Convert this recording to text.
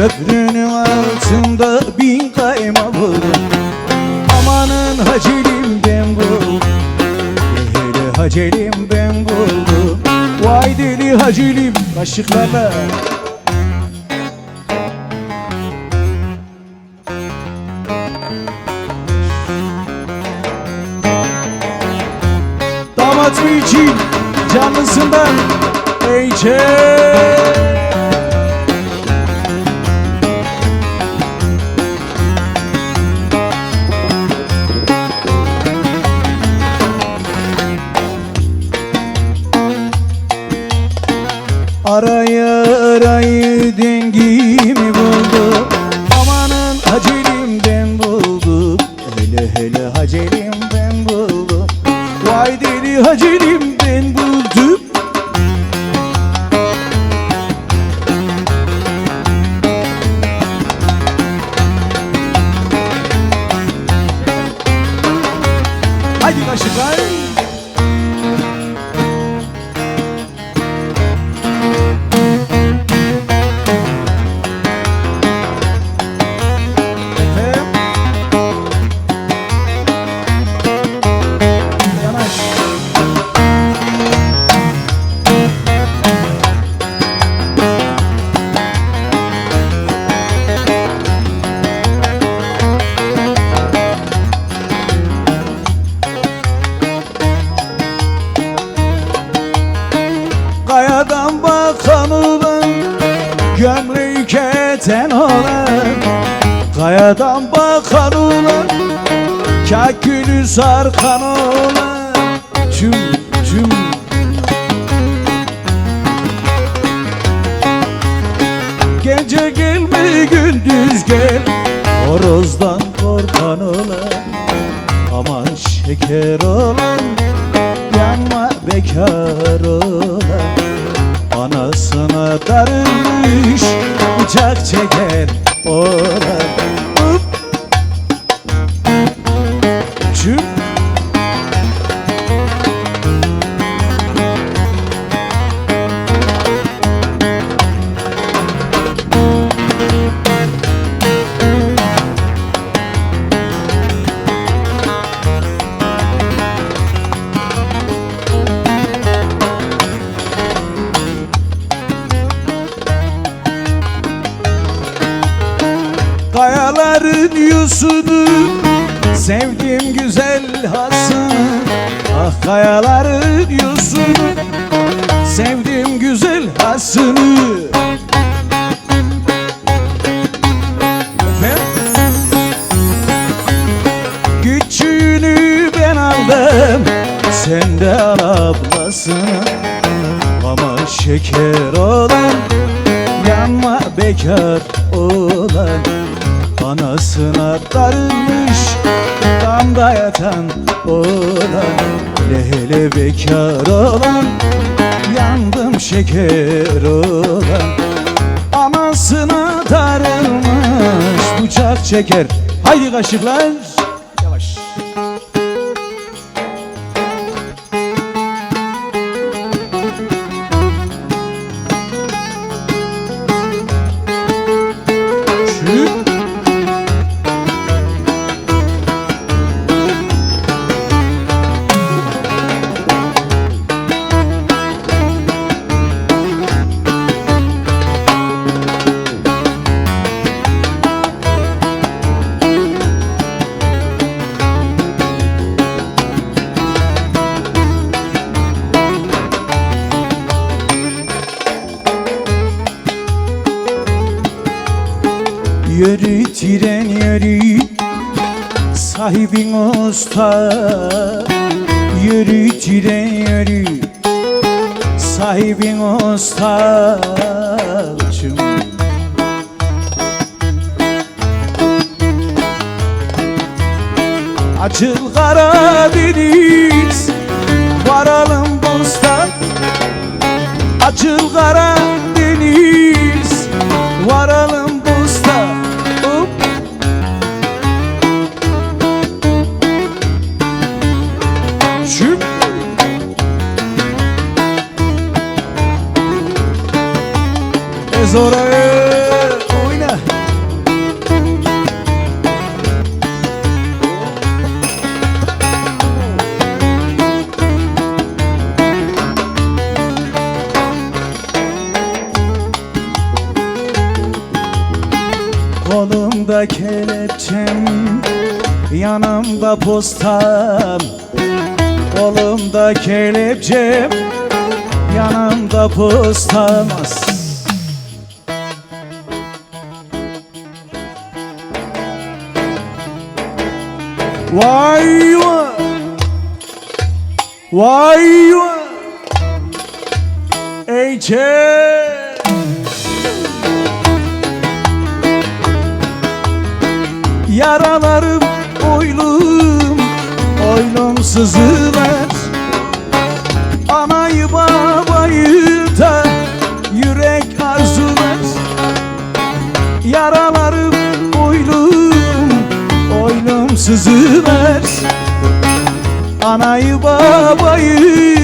Köprünün altında bin kayma buldum Amanın hacelim ben buldum Hele hacelim ben buldum Vay deli hacelim kaşıklarla Damat mı için canlısından Eyce தேங்கி keten olan Kayadan bakan olan Kakülü sarkan olan Cüm cüm. Gece gelme gündüz gel. Horozdan korkan olan Aman şeker olan Yanma bekar olan Anasına darılmış Bıçak çeker Kayaların yusunu Sevdim güzel hasını Ah kayaların yusunu Sevdim güzel hasını Küçüğünü ben aldım Sen de al ablasını Ama şeker olan Yanma bekar olan Anasına darılmış Damda yatan olan Hele hele bekar olan Yandım şeker olan. Anasına darılmış Bıçak çeker. Haydi kaşıklar Yürü tren yürü. Sahibin usta Yürü tren yürü. Sahibin usta Açıl Karadeniz Varalım bostan Açıl Karadeniz Ez oraya. Oyna. Kolumda kelepçem Yanımda postam. Kolumda kelepçem Yanımda postam Vay vay Vay vay Ece Yaralarım oylum Oylum sızılar Anayı babayı da Yürek arzular Yaralarım oylum Sızılar Anayı babayı